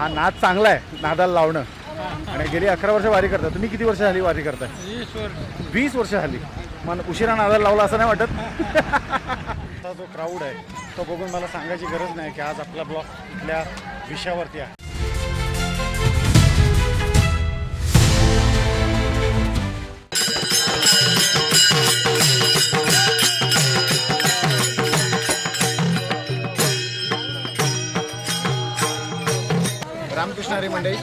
हा नाद चांगला आहे नादाला लावणं. आणि गेली अकरा वर्ष वारी करता तुम्ही किती वर्ष झाली वारी करताय? वीस वर्ष. वीस वर्ष झाली. मग उशिरा नादाला लावला असं नाही वाटत. आता जो क्राऊड आहे तो बघून मला सांगायची गरज नाही की आज आपला ब्लॉग कुठल्या विषयावरती आहे. रामकृष्ण मंडळी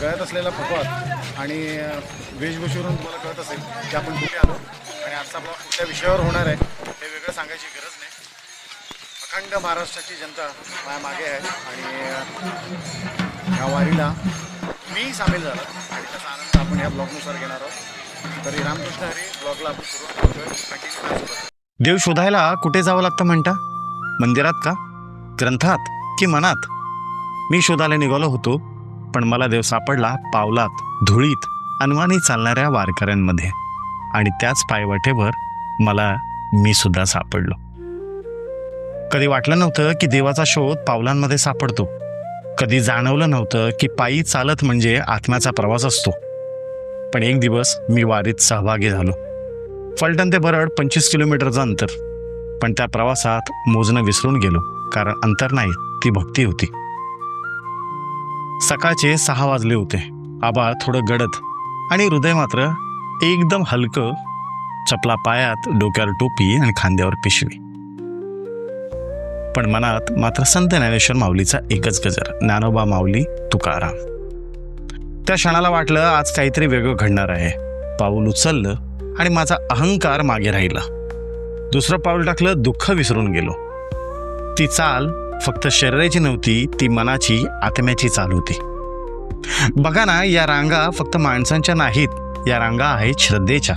गळ्यात असलेला फुकवात आणि वेशभूषेवरून तुम्हाला कळत असेल की आपण कुठे आलो आणि आजचा आपला कुठल्या विषयावर होणार आहे हे वेगळं सांगायची गरज नाही. अखंड महाराष्ट्राची जनता माझ्या मागे आहे आणि अ, या वारीला मी सामील झालो आणि त्याचा आनंद आपण या ब्लॉगनुसार घेणार आहोत. तरी रामकृष्ण हरी ब्लॉगला आपण सुरुवात करतोय. देव शोधायला कुठे जावं लागतं म्हणता? मंदिरात का? ग्रंथात की मनात? मी शोधायला निघालो होतो पण मला देव सापडला पावलात धुळीत अनवाणी चालणाऱ्या वारकऱ्यांमध्ये. आणि त्याच पायवाटेवर मला मी सुद्धा सापडलो. कधी वाटलं नव्हतं की देवाचा शोध पावलांमध्ये सापडतो. कधी जाणवलं नव्हतं की पायी चालत म्हणजे आत्म्याचा प्रवास असतो. पण एक दिवस मी वारीत सहभागी झालो. फलटण ते बरड पंचवीस किलोमीटरचं अंतर. पण त्या प्रवासात मोजणं विसरून गेलो कारण अंतर नाही ती भक्ती होती. सकाळचे सहा वाजले होते. आबाळ थोडं गडद आणि हृदय मात्र एकदम हलकं चपला पायात डोक्यावर टोपी आणि खांद्यावर पिशवी. पण मनात मात्र संत ज्ञानेश्वर माऊलीचा एकच गजर ज्ञानोबा माऊली तुकाराम. त्या क्षणाला वाटलं आज काहीतरी वेगळं घडणार आहे. पाऊल उचललं आणि माझा अहंकार मागे राहिला. दुसरं पाऊल टाकलं दुःख विसरून गेलो. ती चाल फक्त शरीराची नव्हती ती मनाची आत्म्याची चाल होती. बघा ना या रांगा फक्त माणसांच्या नाहीत या रांगा आहेत श्रद्धेच्या.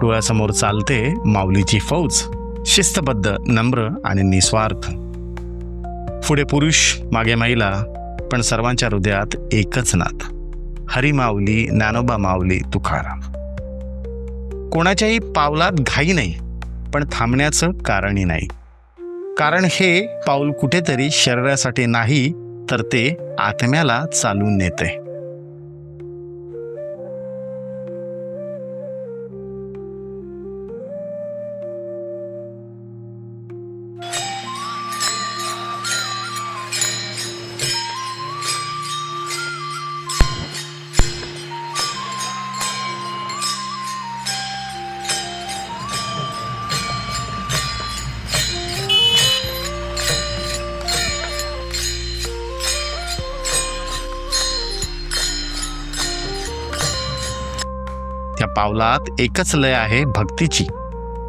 डोळ्यासमोर चालते माऊलीची फौज शिस्तबद्ध नम्र आणि निस्वार्थ. पुढे पुरुष मागे महिला पण सर्वांच्या हृदयात एकच नात. हरी माऊली ज्ञानोबा माऊली तुकाराम. कोणाच्याही पावलात घाई नाही पण थांबण्याचं कारणही नाही. कारण हे पाऊल कुठेतरी शरीरासाठी नाही तर ते आत्म्याला चालून नेते. पावलात एकच लय आहे भक्तीची.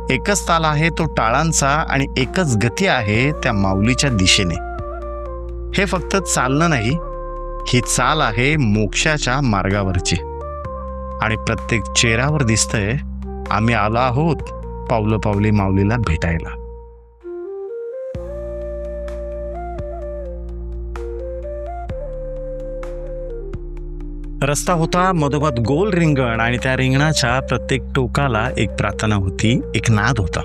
एकच ताल आहे तो टाळांचा आणि एकच गती आहे त्या माऊलीच्या दिशेने. हे फक्त चालणं नाही ही चाल आहे मोक्षाच्या मार्गावरची. आणि प्रत्येक चेहऱ्यावर दिसतंय आम्ही आलो आहोत पावलं पावली माऊलीला भेटायला. रस्ता होता मधोमध गोल रिंगण आणि त्या रिंगणाच्या प्रत्येक टोकाला एक प्रार्थना होती एक नाद होता.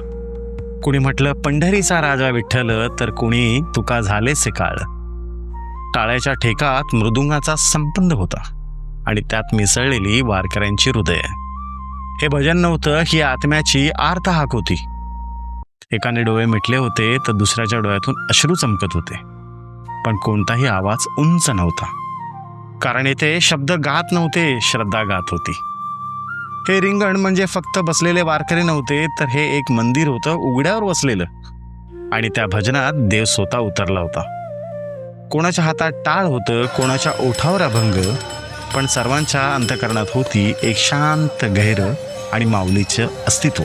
कुणी म्हटलं पंढरीचा राजा विठ्ठल तर कुणी तुका झालेसे काळ. टाळ्याच्या ठेकात मृदुंगाचा संबंध होता आणि त्यात मिसळलेली वारकऱ्यांची हृदय. हे भजन नव्हतं ही आत्म्याची आर्त हाक होती. एकाने डोळे मिटले होते तर दुसऱ्याच्या डोळ्यातून अश्रू चमकत होते. पण कोणताही आवाज उंच नव्हता. कारण येथे शब्द गात नव्हते श्रद्धा गात होती. हे रिंगण म्हणजे फक्त बसलेले वारकरी नव्हते तर हे एक मंदिर होतं उघड्यावर बसलेलं आणि त्या भजनात देव स्वतः उतरला होता. कोणाच्या हातात टाळ होतं कोणाच्या ओठावर अभंग पण सर्वांच्या अंतकरणात होती एक शांत गैर आणि माऊलीचं अस्तित्व.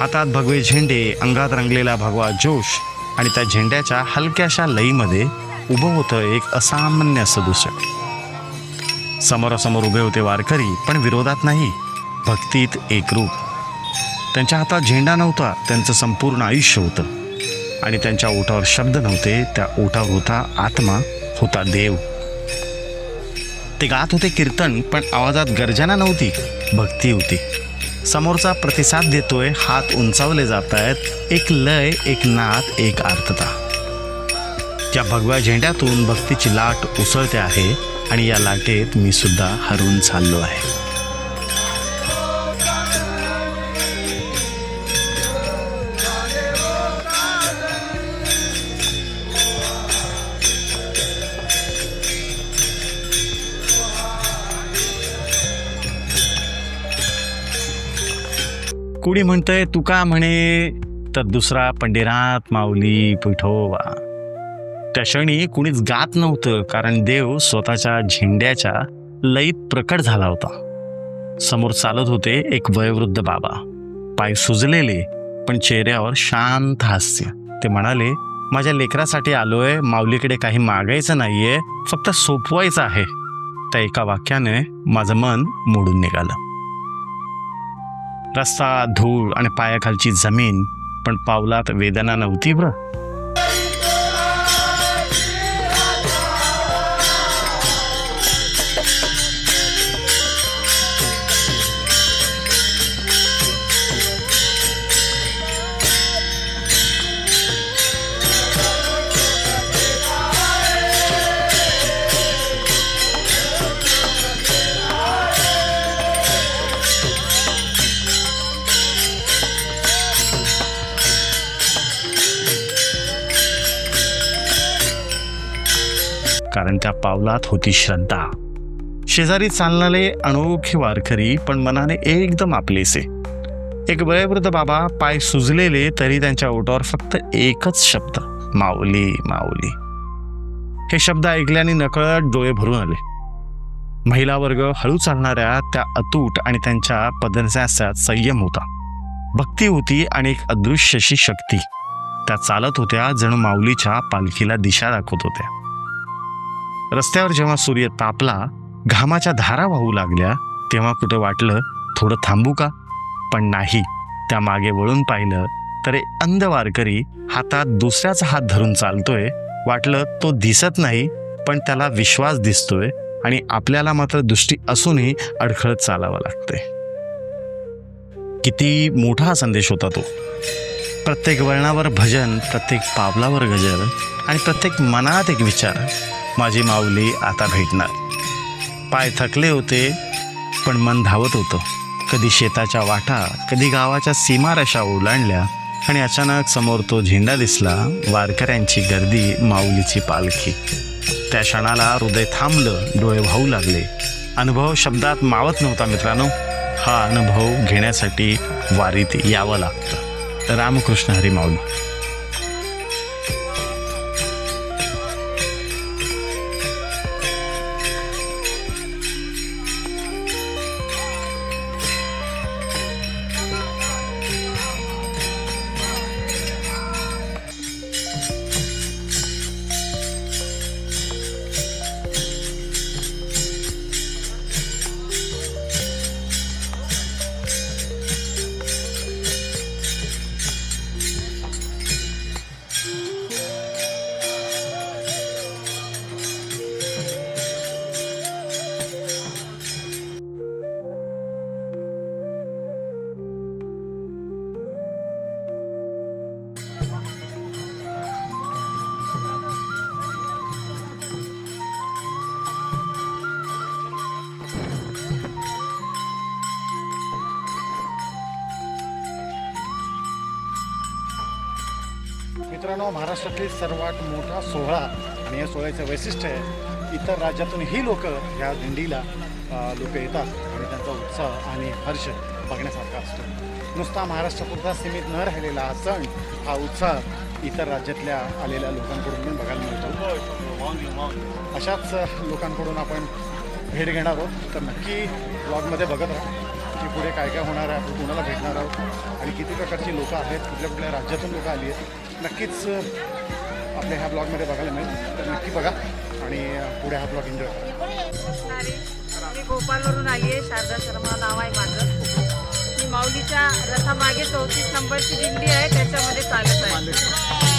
हातात भगवे झेंडे अंगात रंगलेला भगवा जोश आणि त्या झेंड्याच्या हलक्याशा लईमध्ये उभं होतं एक असामान्य असं समोरासमोर उभे होते वारकरी पण विरोधात नाही भक्तीत एकरूप. त्यांच्या हातात झेंडा नव्हता त्यांचं संपूर्ण आयुष्य होतं. आणि त्यांच्या ओठावर शब्द नव्हते त्या ओठावर होता आत्मा होता देव. ते गात होते कीर्तन पण आवाजात गर्जना नव्हती भक्ती होती. समोरचा प्रतिसाद देतोय हात उंचावले जात आहेत एक लय एक नाद एक आर्तता. ज्या भगव्या झेंड्यातून भक्तीची लाट उसळते आहे आणि या लाटेत मी सुद्धा हरून चाललो आहे. कुणी म्हणतंय का म्हणे तर दुसरा पंडिरात माऊली पिठोवा. त्या क्षणी कुणीच गात नव्हतं कारण देव स्वतःच्या झेंड्याच्या लईत प्रकट झाला होता. समोर चालत होते एक वयोवृद्ध बाबा. पाय सुजलेले पण चेहऱ्यावर शांत हास्य. ते म्हणाले माझ्या लेकरासाठी आलोय माऊलीकडे काही मागायचं नाहीये फक्त सोपवायचं आहे. त्या एका वाक्याने माझं मन मोडून निघालं. रस्ता धूळ आणि पायाखालची जमीन पण पावलात वेदना नव्हती बरं. कारण त्या पावलात होती श्रद्धा. शेजारी चालणारे अनोखे वारकरी पण मनाने एकदम आपलेसे. एक वयवृद्ध बाबा पाय सुजलेले तरी त्यांच्या ओठावर फक्त एकच शब्द माऊली माऊली. हे शब्द ऐकल्याने नकळत डोळे भरून आले. महिला वर्ग हळू चालणाऱ्या त्या अतूट आणि त्यांच्या पदन्यासात संयम होता. भक्ती होती आणि एक अदृश्यशी शक्ती. त्या चालत होत्या जणू माऊलीच्या पालखीला दिशा दाखवत होत्या. रस्त्यावर जेव्हा सूर्य तापला घामाच्या धारा वाहू लागल्या तेव्हा कुठं वाटलं थोडं थांबू का? पण नाही. त्या मागे वळून पाहिलं तर अंध वारकरी हातात दुसऱ्याचा हात धरून चालतोय. वाटलं तो दिसत नाही पण त्याला विश्वास दिसतोय आणि आपल्याला मात्र दृष्टी असूनही अडखळत चालावं लागतंय. किती मोठा संदेश होता तो. प्रत्येक वळणावर भजन प्रत्येक पावलावर गजर आणि प्रत्येक मनात एक विचार. माझी माऊली आता भेटणार. पाय थकले होते पण मन धावत होतं. कधी शेताच्या वाटा कधी गावाच्या सीमारेषा ओलांडल्या आणि अचानक समोर तो झेंडा दिसला वारकऱ्यांची गर्दी माऊलीची पालखी. त्या क्षणाला हृदय थांबलं डोळे वाहू लागले. अनुभव शब्दात मावत नव्हता मित्रांनो. हा अनुभव घेण्यासाठी वारीत यावं लागतं. रामकृष्ण हरी माऊली. मित्रांनो महाराष्ट्रातील सर्वात मोठा सोहळा आणि या सोहळ्याचं वैशिष्ट्य आहे इतर राज्यातूनही लोक ह्या दिंडीला लोक येतात आणि त्यांचा उत्साह आणि हर्ष बघण्यासारखा असतो. नुसता महाराष्ट्रापुरता सीमित न राहिलेला हा सण हा उत्साह इतर राज्यातल्या आलेल्या लोकांकडून पण बघायला मिळतो. अशाच लोकांकडून आपण भेट घेणार आहोत तर नक्की ब्लॉगमध्ये बघत राहा. पुढे काय काय होणार आहे आपण कोणाला भेटणार आहोत आणि किती प्रकारची लोकं आहेत कुठल्या कुठल्या राज्यातून लोकं आली आहेत नक्कीच आपल्या ह्या ब्लॉगमध्ये बघायला मिळेल. तर नक्की बघा आणि पुढे हा ब्लॉग एन्जॉय करा. मी भोपाळवरून आली आहे शारदा शर्मा नाव आहे माझं. मी माऊलीच्या रथामागे चौतीस नंबरची दिंडी आहे त्याच्यामध्ये चालत आहे.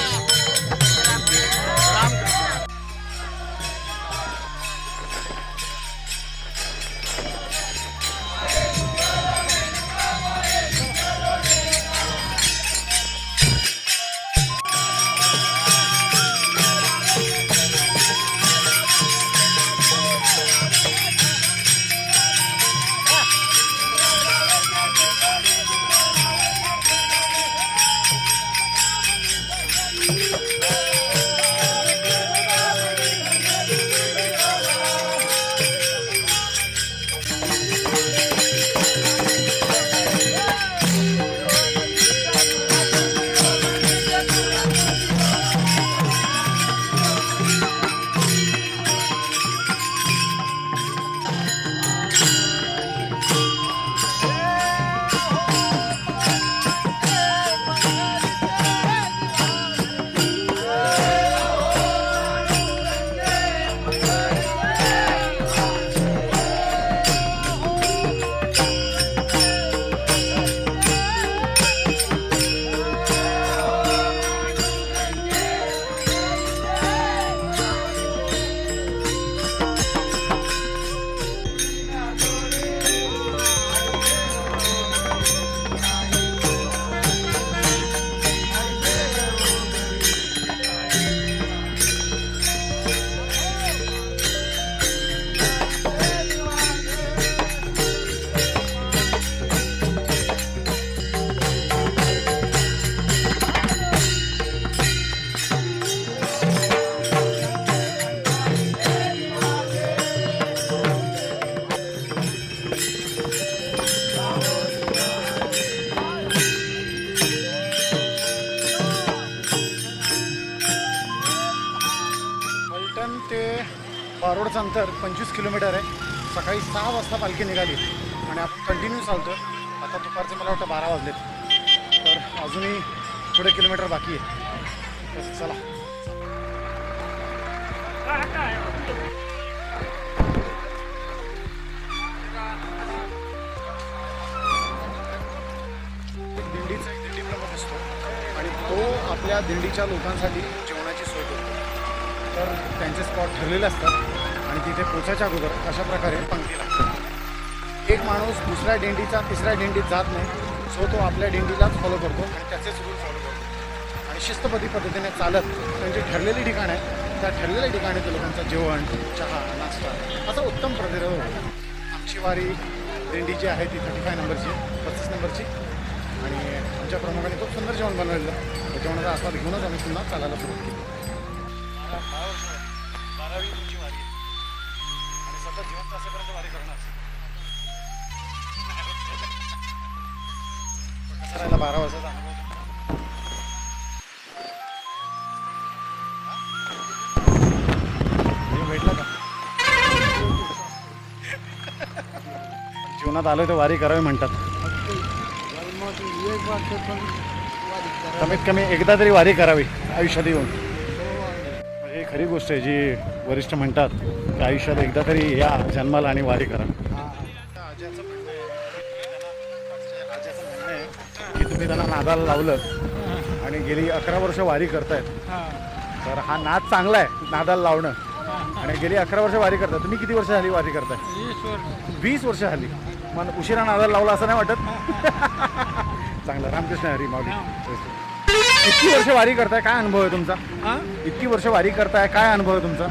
पंचवीस किलोमीटर आहे. सकाळी सहा वाजता पालखी निघाली आणि आपण कंटिन्यू चालतो आता दुपारचे मला वाटतं बारा वाजलेत. तर अजूनही थोडे किलोमीटर बाकी आहे. तर चला. दिंडीचा एक दिंडी प्रमुख असतो. आणि तो आपल्या दिंडीच्या लोकांसाठी जेवणाची सोय करतो. तर त्यांचे स्पॉट ठरलेले असतात. आणि तिथे पोचायच्या अगोदर अशा प्रकारे पंक्ती लागते एक माणूस दुसऱ्या डेंडीचा तिसऱ्या दिंडीत जात नाही. सो तो आपल्या डेंडीलाच फॉलो करतो आणि त्याचेच रूल फॉलो करतो. आणि शिस्तपती पद्धतीने चालत त्यांची ठरलेली ठिकाण आहे त्या ठरलेल्या ठिकाणी ते लोकांचं जेवण चहा नाश्ता असा उत्तम प्रतिरोध होतो आमची वारी दिंडी जी आहे ती थर्टी फाय नंबरची पस्तीस नंबरची. आणि आमच्या प्रमुखाने खूप सुंदर जेवण बनवलेलं. त्या जेवणाचा आस्वाद घेऊनच आम्ही पुन्हा चालायला सुरुवात केली. आता बारा वर्ष वारी असेपर्यंत वारी करणार कसं राहिला बारा वर्षाचा अनुभव जीवनात आलोय तर वारी करावी म्हणतात. कमीत कमी एकदा तरी वारी करावी आयुष्यात येऊन. ही खरी गोष्ट आहे जी वरिष्ठ म्हणतात. आयुष्यात एकदा तरी या जन्माला आणि वारी करा. की तुम्ही त्यांना नादाला लावलं आणि गेली अकरा वर्ष वारी करतायत. तर हा नाद चांगला आहे नादाला लावणं. आणि गेली अकरा वर्ष वारी करताय तुम्ही किती वर्ष झाली वारी करताय? वीस वर्ष. झाली. मग उशिरा नादाला लावला असं नाही वाटत? चांगलं. रामकृष्ण हरी माऊली. इतकी वर्ष वारी करताय काय अनुभव आहे तुमचा? इतकी वर्ष वारी करताय काय अनुभव आहे तुमचा?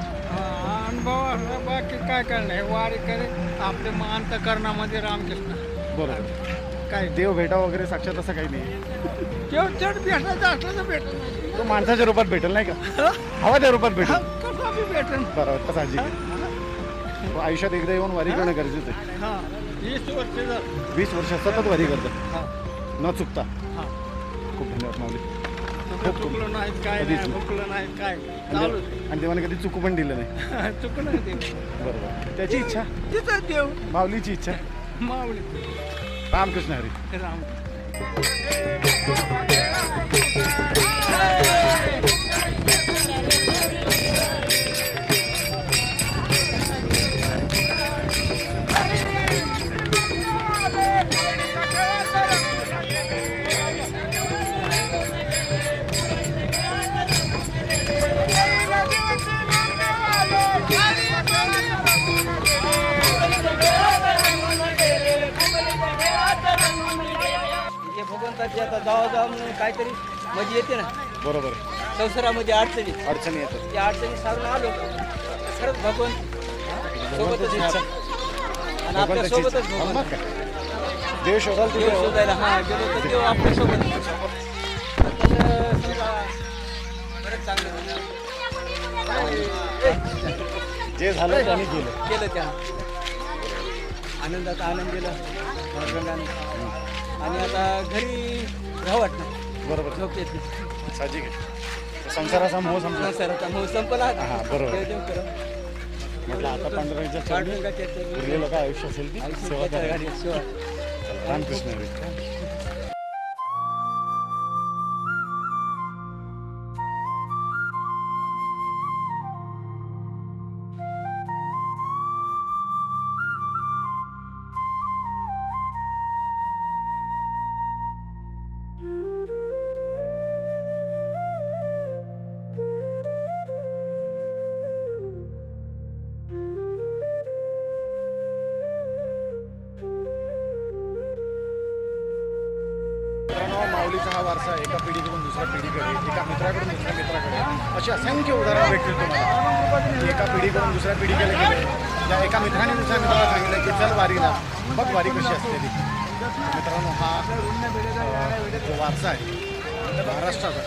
हा, असला बाकी काय करणार वारी करे आपल्या मग अंतकरणामध्ये रामकृष्ण. बरोबर. काय? देव भेटा वगैरे साक्षात असं काही नाही. तेव्हा चढ भेटायचं असलं तर भेटत तो माणसाच्या रूपात भेटेल नाही का? हवा त्या रूपात भेटेल. कसं बी भेटेल? बरोबर साहजिक आहे. तो आयुष्यात एकदा येऊन वारी करणं गरजेचं आहे. हा वीस वर्ष झालं. वीस वर्ष सतत वारी करतात. हा. न चुकता. हा. खूप धन्यवाद माऊली. कुठं चुकलं नाही काय कधीच नाही नाही. चुकलं नाही काय? चालू आणि देवाने कधी चुकू पण दिलं नाही. चुकलं नाही ते बरोबर. त्याची इच्छा? तिथं देव. माऊलीची इच्छा? माऊली रामकृष्ण हरी. राम. म्हणजे भगवंताची आता जावा जावा काहीतरी मजा येते ना बरोबर. संसारामध्ये अडचणी अडचणी येतात त्या अडचणी सारून आलो खरंच भगवंत सोबतच. आहे. आणि आपल्या सोबतच. भगवंत देव शोधाल देव तिथे शोधायला हा गेलो तर देव आपल्यासोबत बरंच चांगलं झालं. जे झालं त्यांनी केलं केलं त्यानं आनंदाचा आनंद दिला भगवंताने. आणि आता घरी राहू वाटतं बरोबर झोप येत नाही साहजिक आहे संसाराचा मोह समजा संसाराचा मोह संपला आता. हा, बरोबर. देव देव करा. म्हटलं आता पांडुरंगाच्या चरणी पांडुरंगाच्या चरणी. उरलेलं काय आयुष्य असेल ती सेवा करायची गाडीत. रामकृष्ण हरी वारसा एका पिढीकडून दुसऱ्या पिढीकडे एका मित्राकडून दुसऱ्या मित्राकडे. अशी असंख्य उदाहरणं भेटतील तुम्हाला एका पिढीकडून दुसऱ्या पिढीकडे गेले. त्या एका मित्राने दुसऱ्या मित्राला सांगितलं की चल वारीला बघ वारी कशी असते ती. मित्रांनो हा जो वारसा आहे महाराष्ट्राचा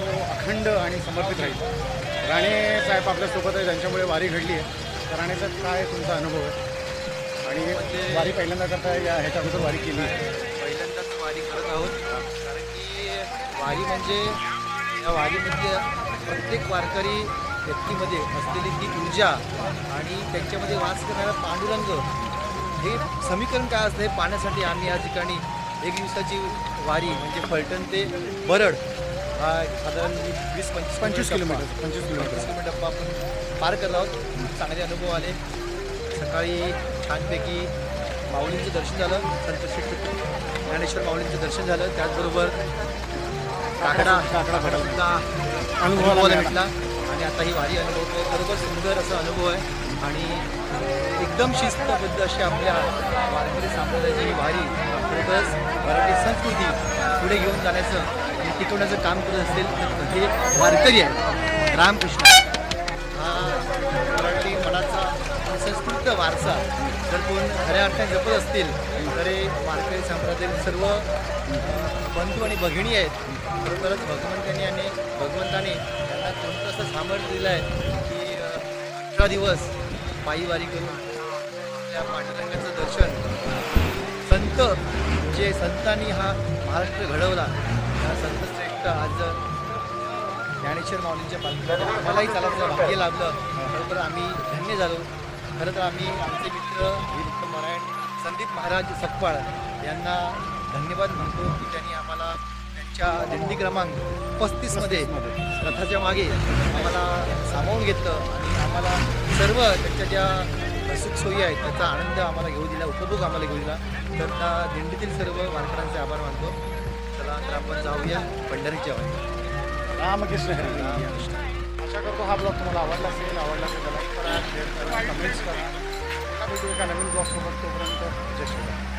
तो अखंड आणि समर्पित राहील. राणे साहेब आपल्यासोबत आहे ज्यांच्यामुळे वारी घडली आहे. तर राणेचा काय तुमचा अनुभव आहे? आणि वारी पहिल्यांदा करता या ह्याच्या अगोदर वारी केली आहे? पहिल्यांदाच वारी करत आहोत. वारी म्हणजे या वारीमध्ये प्रत्येक वारकरी व्यक्तीमध्ये असलेली ती ऊर्जा आणि त्यांच्यामध्ये वास करणारा पांडुरंग हे समीकरण काय असतं हे पाहण्यासाठी आम्ही या ठिकाणी एक दिवसाची वारी म्हणजे फलटण ते बरड हा साधारण वीस पंचवीस पंचवीस किलोमीटर. पंचवीस किलोमीटर. पंचवीस किलोमीटर आपण पार करत आहोत. चांगले अनुभव आले. सकाळी छानपैकी माऊलींचं दर्शन झालं. संत श्री ज्ञानेश्वर माऊलींचं दर्शन झालं. त्याचबरोबर काकडा काकडा सुद्धा अनुभवाला भेटला आणि आता ही वारी अनुभवतोय खरोखर सुंदर असा अनुभव आहे. आणि एकदम शिस्तबद्ध अशी आपल्या वारकरी संप्रदायाची ही वारी खरोखरच मराठी संस्कृती पुढे घेऊन जाण्याचं टिकवण्याचं काम करत असेल हे वारकरी आहे रामकृष्ण. संस्कृत वारसा. जर कोण खऱ्या अर्थाने जपत असतील तर हे वारकरी संप्रदायातील सर्व बंधू आणि भगिनी आहेत. खरोखरच भगवंतांनी आणि भगवंताने त्यांना कोणतं असं सामर्थ्य दिलं आहे की अठरा दिवस पायीवारी करून आपल्या पांडुरंगाचं दर्शन संत जे संतांनी हा महाराष्ट्र घडवला हा संत श्रेष्ठ आज ज्ञानेश्वर माऊलींच्या पालखीला आम्हालाही चालायचं भाग्य लाभलं. खरोखर आम्ही धन्य झालो. खरं तर आम्ही आमचे मित्र विरुद्ध नारायण संदीप महाराज सकपाळ यांना धन्यवाद म्हणतो की त्यांनी आम्हाला त्यांच्या दिंडी क्रमांक पस्तीसमध्ये रथाच्या मागे आम्हाला सामावून घेतलं आणि आम्हाला सर्व त्यांच्या ज्या सुखसोयी आहेत त्याचा आनंद आम्हाला घेऊ दिला उपभोग आम्हाला घेऊ दिला. तर त्या दिंडीतील सर्व वारकऱ्यांचे आभार मानतो. चला तर आपण जाऊया पंढरीच्या रामकृष्ण हरी आशा करतो हा ब्लॉग तुम्हाला आवडला असेल आवडला असेल तर लाईक करा शेअर करा कमेंट्स करा. भेटू एका नवीन ब्लॉगसोबत तोपर्यंत जय श्रीराम.